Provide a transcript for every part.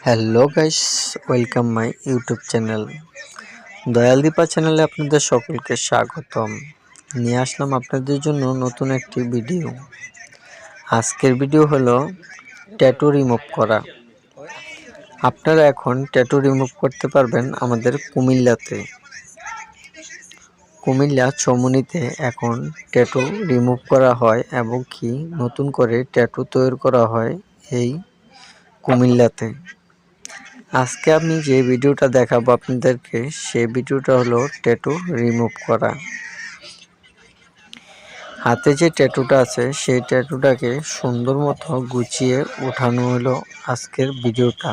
Hello guys welcome my YouTube channel Dayal Dipa চ্যানেলে আপনাদের সকলকে স্বাগতম। নিয়ে আসলাম আপনাদের জন্য নতুন একটি ভিডিও আজকের ভিডিও হলো ট্যাটু রিমুভ করা। আপনারা এখন ট্যাটু রিমুভ করতে পারবেন আমাদের কুমিল্লাতে। কুমিল্লা চমুনিতে এখন ট্যাটু রিমুভ করা হয় এবং কি নতুন করে ট্যাটু তৈরি করা হয় এই কুমিল্লাতে। আজকে আমি যে ভিডিওটা দেখাবো আপনাদেরকে, সেই ভিডিওটা হলো ট্যাটু রিমুভ করা। হাতে যে ট্যাটুটা আছে, সেই ট্যাটুটাকে সুন্দর মতো গুছিয়ে উঠানো হলো আজকের ভিডিওটা।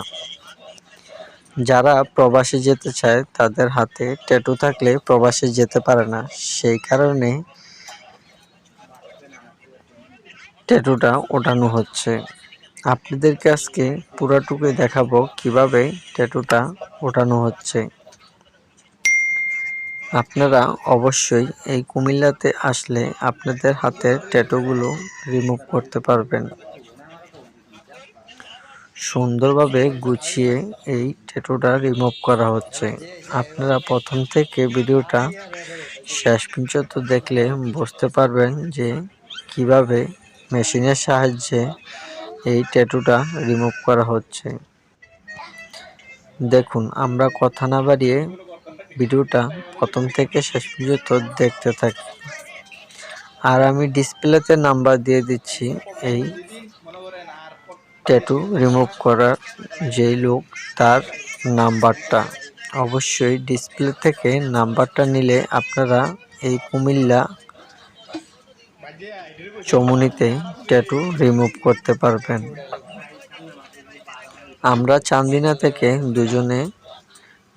যারা প্রবাসে যেতে চায়, তাদের হাতে ট্যাটু থাকলে প্রবাসে যেতে পারে না। সেই কারণে ট্যাটুটা ওঠানো হচ্ছে। আপনাদেরকে আজকে পুরাটুকুই দেখাবো কীভাবে ট্যাটুটা ওঠানো হচ্ছে। আপনারা অবশ্যই এই কুমিল্লাতে আসলে আপনাদের হাতের ট্যাটুগুলো রিমুভ করতে পারবেন। সুন্দরভাবে গুছিয়ে এই ট্যাটুটা রিমুভ করা হচ্ছে। আপনারা প্রথম থেকে ভিডিওটা শেষ পর্যন্ত দেখলে বুঝতে পারবেন যে কীভাবে মেশিনের সাহায্যে এই ট্যাটুটা রিমুভ করা হচ্ছে। দেখুন, আমরা কথা না বাড়িয়ে ভিডিওটা প্রথম থেকে শেষ পর্যন্ত দেখতে থাকি। আর আমি ডিসপ্লেতে নাম্বার দিয়ে দিচ্ছি এই ট্যাটু রিমুভ করার যেই লোক, তার নাম্বারটা অবশ্যই ডিসপ্লে থেকে নাম্বারটা নিলে আপনারা এই কুমিল্লা চমুনিতে ট্যাটু রিমুভ করতে পারবেন। আমরা চান্দিনা থেকে দুজনে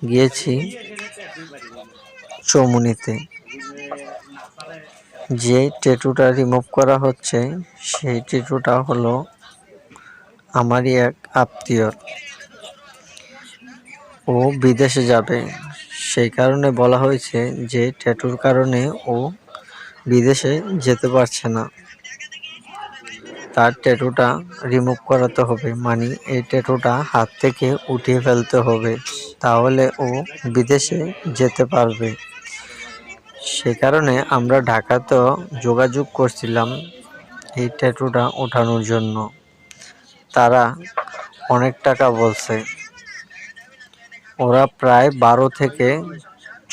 গিয়েছি চমুনিতে। যে ট্যাটুটা রিমুভ করা হচ্ছে, সেই ট্যাটুটা হলো আমারই এক আত্মীয় ও বিদেশে যাবে। সেই কারণে বলা হয়েছে যে ট্যাটুর কারণে ও বিদেশে যেতে পারছে না। তার ট্যাটুটা রিমুভ করাতে হবে। মানে এই ট্যাটুটা হাত থেকে উঠিয়ে ফেলতে হবে। তাহলে ও বিদেশে যেতে পারবে। সে কারণে আমরা ঢাকাতেও যোগাযোগ করছিলাম এই ট্যাটুটা ওঠানোর জন্য। তারা অনেক টাকা বলছে। ওরা প্রায় বারো থেকে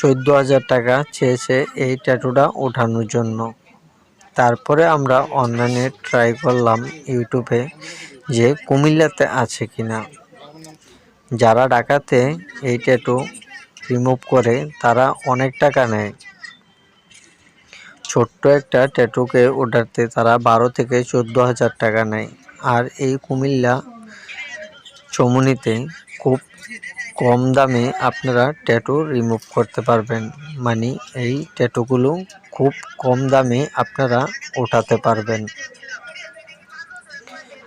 চোদ্দ হাজার টাকা চেয়েছে এই ট্যাটুটা ওঠানোর জন্য। তারপরে আমরা অনলাইনে ট্রাই করলাম ইউটিউবে যে কুমিল্লাতে আছে কিনা। যারা ঢাকাতে এই ট্যাটু রিমুভ করে, তারা অনেক টাকা নেয়। ছোট্ট একটা ট্যাটুকে ওঠাতে তারা বারো থেকে চোদ্দ হাজার টাকা নেয়। আর এই কুমিল্লা চমুনিতে খুব কম দামে আপনারা ট্যাটু রিমুভ করতে পারবেন। মানে এই ট্যাটুগুলো খুব কম দামে আপনারা ওঠাতে পারবেন।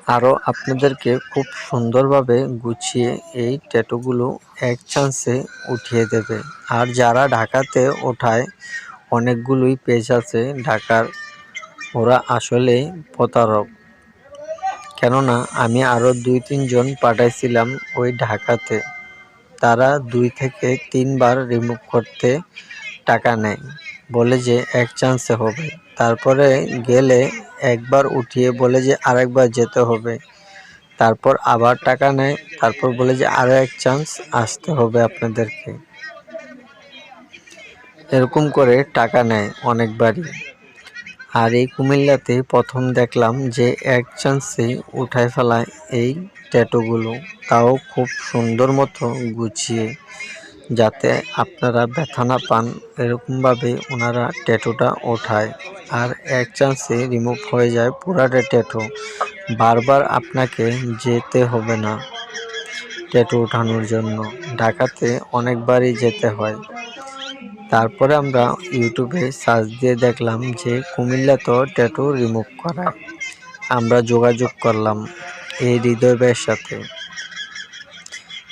আরও আপনাদেরকে খুব সুন্দরভাবে গুছিয়ে এই ট্যাটুগুলো এক চান্সে উঠিয়ে দেবে। আর যারা ঢাকাতে ওঠায়, অনেকগুলোই পেজ আছে ঢাকার। ওরা আসলে প্রতারক। কেননা আমি আরও দুই তিনজন পাঠাইছিলাম ওই ঢাকাতে। তারা দুই থেকে তিনবার রিমুভ করতে টাকা নেয়। বলে যে এক চান্সে হবে। তারপরে গেলে একবার উঠিয়ে বলে যে আরেকবার যেতে হবে। তারপর আবার টাকা নেয়। তারপর বলে যে আরও এক চান্স আসতে হবে আপনাদেরকে। এরকম করে টাকা নেয় অনেকবারই। আর এই কুমিল্লাতে প্রথম দেখলাম যে এক চান্সেই উঠায় ফেলায় এই ট্যাটুগুলো তাও খুব সুন্দর মতো গুছিয়ে যাতে আপনারা ব্যথা না পান, এরকমভাবে ওনারা ট্যাটুটা ওঠায়। আর এক চান্সে রিমুভ হয়ে যায় পুরাটা ট্যাটু। বারবার আপনাকে যেতে হবে না ট্যাটু ওঠানোর জন্য। ঢাকাতে অনেকবারই যেতে হয়। তারপরে আমরা ইউটিউবে সার্চ দিয়ে দেখলাম যে কুমিল্লা তো ট্যাটু রিমুভ করায়। আমরা যোগাযোগ করলাম। এই হৃদয় ভাইয়ের সাথে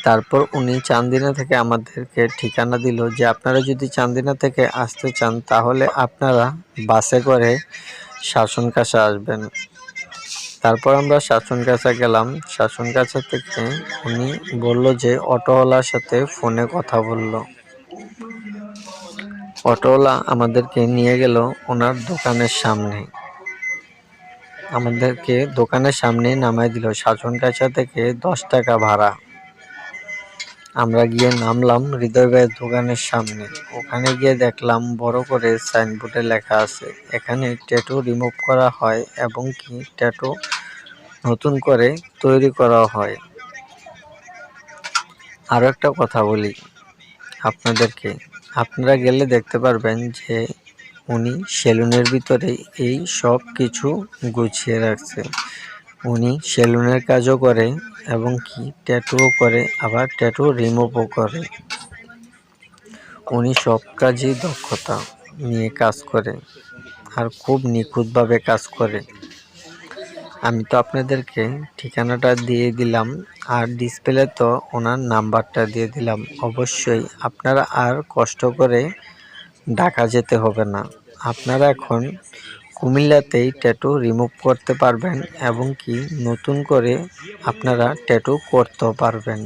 তারপর উনি চান্দিনা থেকে আমাদেরকে ঠিকানা দিল যে আপনারা যদি চান্দিনা থেকে আসতে চান, তাহলে আপনারা বাসে করে শাসন কাছে আসবেন। তারপর আমরা শাসন কাছা গেলাম। শাসন কাছা থেকে উনি বলল যে অটোওয়ালার সাথে ফোনে কথা বলল। অটোওয়ালা আমাদেরকে নিয়ে গেল ওনার দোকানের সামনে। আমাদেরকে দোকানের সামনে নামাই দিল। শাসন কাছা থেকে দশ টাকা ভাড়া। আমরা গিয়ে নামলাম হৃদয় ভাইয়ের দোকানের সামনে। ওখানে গিয়ে দেখলাম বড় করে সাইনবোর্ডে লেখা আছে, এখানে ট্যাটু রিমুভ করা হয় এবং কি ট্যাটু নতুন করে তৈরি করা হয়। আরও একটা কথা বলি আপনাদেরকে। আপনারা গেলে দেখতে পারবেন যে উনি সেলুনের ভিতরে এই সব কিছু গুছিয়ে রাখছে উনি সেলুনের কাজও করে এবং কি ট্যাটুও করে, আবার ট্যাটু রিমুভও করে। উনি সব কাজেই দক্ষতা নিয়ে কাজ করে আর খুব নিখুঁতভাবে কাজ করে আমি তো আপনাদেরকে ঠিকানাটা দিয়ে দিলাম আর ডিসপ্লে তো ওনার নাম্বারটা দিয়ে দিলাম। অবশ্যই আপনারা আর কষ্ট করে ঢাকা যেতে হবে না। আপনারা এখন কুমিল্লাতেই ট্যাটু রিমুভ করতে পারবেন এবং কি নতুন করে আপনারা ট্যাটু করতেও পারবেন।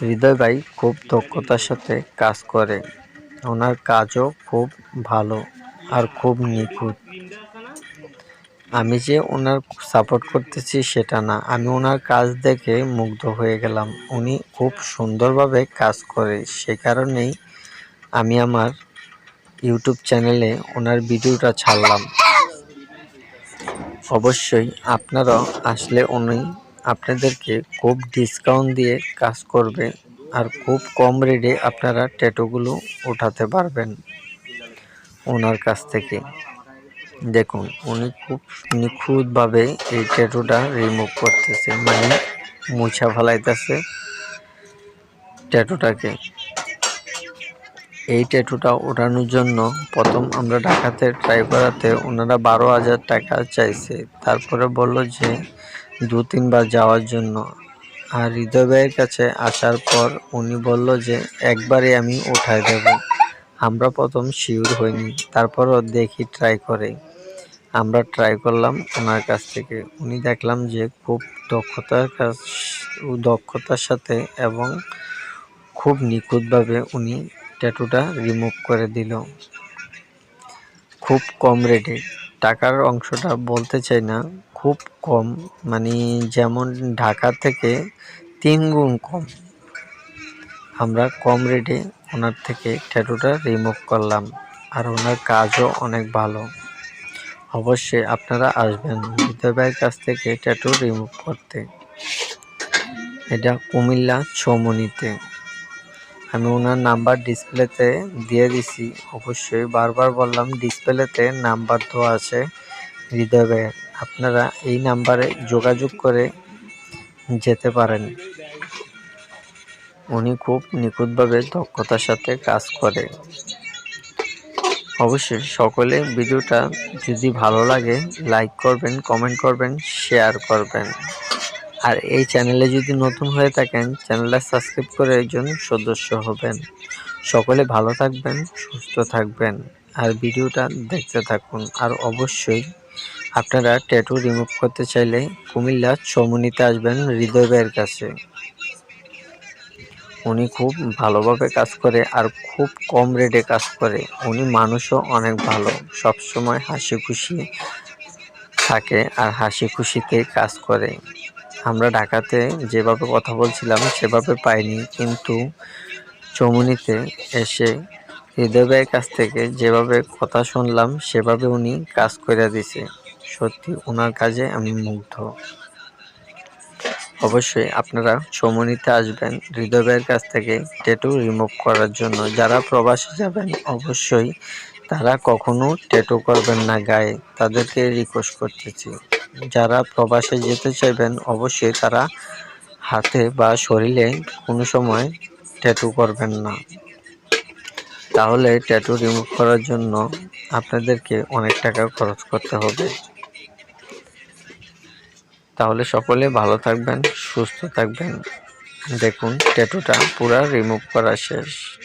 হৃদয় ভাই খুব দক্ষতার সাথে কাজ করে। ওনার কাজও খুব ভালো আর খুব নিখুঁত। আমি যে ওনার সাপোর্ট করতেছি সেটা না। আমি ওনার কাজ দেখে মুগ্ধ হয়ে গেলাম। উনি খুব সুন্দরভাবে কাজ করে। সে কারণেই আমি আমার ইউটিউব চ্যানেলে ওনার ভিডিওটা ছাড়লাম। অবশ্যই আপনারাও আসলে উনি আপনাদেরকে খুব ডিসকাউন্ট দিয়ে কাজ করবে আর খুব কম রেটে আপনারা ট্যাটুগুলো উঠাতে পারবেন ওনার কাছ থেকে। দেখুন, উনি খুব নিখুঁতভাবে এই ট্যাটুটা রিমুভ করতেছে মানে মুছা ফেলাইতেছে ট্যাটুটাকে এই ট্যাটুটা ওঠানোর জন্য প্রথম আমরা ঢাকাতে ট্রাই করাতে ওনারা বারো হাজার টাকা চাইছে। তারপরে বলল যে দু, তিনবার যাওয়ার জন্য। আর হৃদয় ভাইয়ের কাছে আসার পর উনি বলল যে একবারে আমি উঠাই দেব। আমরা প্রথম শিওর হইনি তারপরও দেখি ট্রাই করে। আমরা ট্রাই করলাম ওনার কাছ থেকে। উনি দেখলাম যে খুব দক্ষতার কাজ দক্ষতার সাথে এবং খুব নিখুঁতভাবে উনি ট্যাটুটা রিমুভ করে দিল। খুব কম রেটে। টাকার অংশটা বলতে চাই না, খুব কম। মানে যেমন ঢাকা থেকে তিন গুণ কম। আমরা কম রেটে ওনার থেকে ট্যাটুটা রিমুভ করলাম আর ওনার কাজও অনেক ভালো। অবশ্যই আপনারা আসবেন হৃদয় ভাইয়ের কাছ থেকে ট্যাটু রিমুভ করতে। এটা কুমিল্লা ছমনিতে আমি ওনার নাম্বার ডিসপ্লেতে দিয়ে দিছি। অবশ্যই বারবার বললাম, ডিসপ্লেতে নাম্বার তো আছে হৃদয় আপনারা এই নাম্বারে যোগাযোগ করে যেতে পারেন। উনি খুব নিখুঁতভাবে দক্ষতার সাথে কাজ করে। অবশ্যই সকলে ভিডিওটা যদি ভালো লাগে লাইক করবেন কমেন্ট করবেন শেয়ার করবেন। আর এই চ্যানেলে যদি নতুন হয়ে থাকেন চ্যানেলটা সাবস্ক্রাইব করে একজন সদস্য হবেন। সকলে ভালো থাকবেন, সুস্থ থাকবেন, আর ভিডিওটা দেখতে থাকুন। আর অবশ্যই আপনারা ট্যাটু রিমুভ করতে চাইলে কুমিল্লা চমুনিতে আসবেন হৃদয় ভাইয়ের কাছে। উনি খুব ভালোভাবে কাজ করে আর খুব কম রেটে কাজ করে। উনি মানুষও অনেক ভালো, সবসময় হাসি খুশি থাকে আর হাসি খুশিতে কাজ করে। আমরা ঢাকাতে যেভাবে কথা বলছিলাম, সেভাবে পাইনি। কিন্তু চমুনিতে এসে হৃদয়ের কাছ থেকে যেভাবে কথা শুনলাম, সেভাবে উনি কাজ করে দিছে। সত্যি ওনার কাজে আমি মুগ্ধ। অবশ্যই আপনারা চমুনিতে আসবেন হৃদয় ভাইয়ের কাছ থেকে ট্যাটু রিমুভ করার জন্য। যারা প্রবাসে যাবেন, অবশ্যই তারা কখনো ট্যাটু করবেন না গায়ে। তাদেরকে রিকোয়েস্ট করতেছি। যারা প্রবাসে যেতে চাইবেন, অবশ্যই তারা হাতে বা শরীরে কোনো সময় ট্যাটু করবেন না। তাহলে ট্যাটু রিমুভ করার জন্য আপনাদেরকে অনেক টাকা খরচ করতে হবে। তাহলে সকলে ভালো থাকবেন, সুস্থ থাকবেন। দেখুন ট্যাটুটা পুরা রিমুভ করা শেষ।